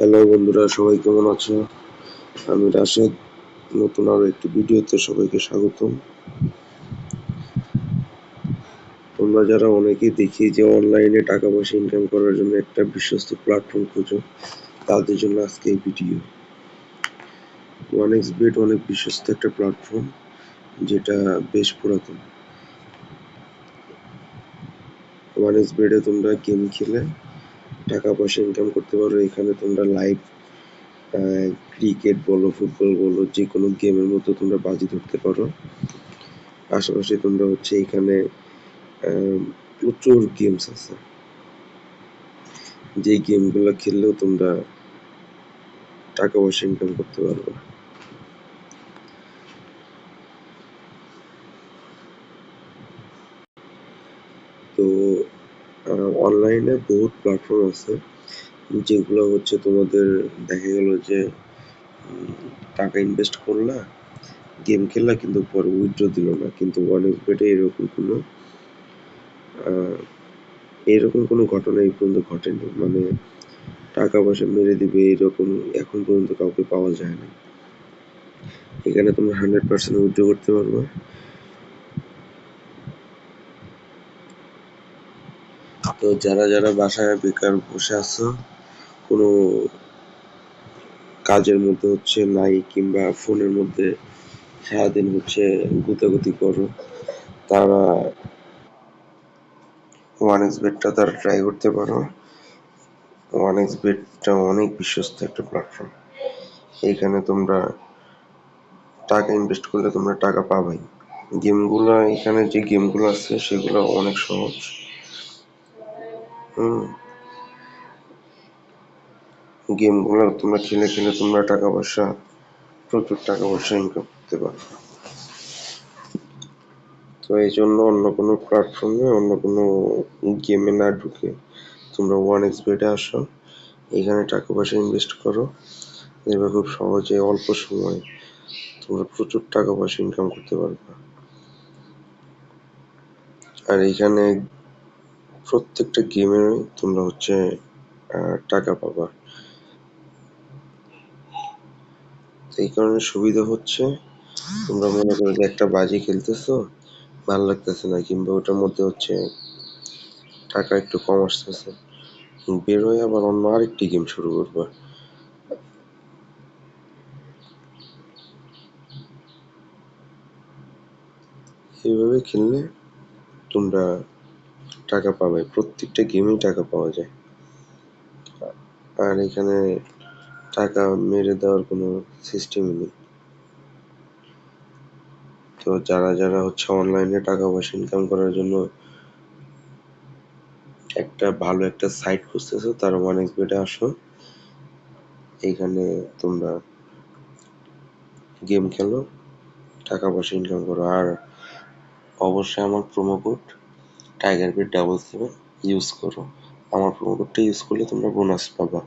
Hello বন্ধুরা, সবাই কেমন আছো? আমি রাশেদ, নতুন আরও একটি ভিডিওতে সবাইকে স্বাগতম। তোমরা যারা অনেকেই দেখি যে অনলাইনে টাকা পয়সা ইনকাম করার জন্য একটা বিশ্বস্ত প্ল্যাটফর্ম খুঁজো, তাদের জন্য আজকে এই ভিডিও। ওয়ান এক্স বেট অনেক বিশ্বস্ত একটা প্ল্যাটফর্ম যেটা বেশ পুরাতন। ওয়ান এক্স বেটে তোমরা গেম খেলে টাকা পয়সা ইনকাম করতে পারো, এখানে তোমরা লাইভ ক্রিকেট বলো ফুটবল বলো যে কোনো গেমের মতো তোমরা বাজি ধরতে পারো। আশেপাশে তোমরা হচ্ছে এখানে প্রচুর গেমস আছে। যে গেমগুলো খেললেও তোমরা টাকা পয়সা ইনকাম করতে পারবে তো অনলাইনে বহুত প্ল্যাটফর্ম আছে, যেগুলো হচ্ছে তোমাদের দেখা গেল যে টাকা ইনভেস্ট করলা গেম খেললা কিন্তু পরে উইথড্র দিল না, কিন্তু ওয়ান বেটে এরকম কোনো এরকম কোনো ঘটনা এই পর্যন্ত ঘটেনি। মানে টাকা পয়সা মেরে দিবে এরকম এখন পর্যন্ত কাউকে পাওয়া যায় না। এখানে তোমরা হান্ড্রেড পার্সেন্ট উইথড্র করতে পারবে। তো যারা যারা বাসায় বেকার বসে আছো, কোনো কাজের মধ্যে হচ্ছে নাই কিংবা ফোনের মধ্যে সারাদিন হচ্ছে গুতাগুতি করো, তারা ওয়ান এক্স বেটটা তারা ট্রাই করতে পারো। ওয়ান এক্স বেটটা অনেক বিশ্বস্ত একটা প্ল্যাটফর্ম এইখানে তোমরা টাকা ইনভেস্ট করলে তোমরা টাকা পাবাই। গেমগুলো, এখানে যে গেমগুলো আছে, সেগুলো অনেক সহজ। গেমগুলো তোমরা খেলে খেলে তোমরা টাকা পয়সা, প্রচুর টাকা পয়সা ইনকাম করতে পারো। তো এই জন্য অন্য কোনো প্ল্যাটফর্মে অন্য কোনো গেমে না ঢুকে তোমরা ওয়ান এক্স বেডে আসো, এখানে টাকা পয়সা ইনভেস্ট করো। এবার খুব সহজে অল্প সময়ে তোমরা প্রচুর টাকা পয়সা ইনকাম করতে পারবে। আর এখানে প্রত্যেকটা গেমে তোমরা হচ্ছে টাকা পাবা। এই কারণে সুবিধা হচ্ছে, তোমরা মনে করো যে একটা বাজি খেলতেছো, ভালো লাগতেছে না, কিংবা ওটার মধ্যে হচ্ছে টাকা একটু কম আসতেছে। বের হয়ে আবার অন্য আরেকটি গেম শুরু করবা। এইভাবে খেললে তোমরা টাকা পাবে, প্রত্যেকটা গেমেই টাকা পাওয়া যায়। আর এখানে টাকা মেরে দেওয়ার কোনো সিস্টেমই নেই। তো যারা যারা হচ্ছে অনলাইনে টাকা পয়সা ইনকাম করার জন্য একটা ভালো একটা সাইট খুঁজতেছো, তারা ওয়ান এক্স বেটে আসো। এইখানে তোমরা গেম খেলো, টাকা পয়সা ইনকাম করো। আর অবশ্যই আমার promo code tiger bet double seven use করো। আমার প্রোমো কোডটা ইউজ করলে তোমরা বোনাস পাবা।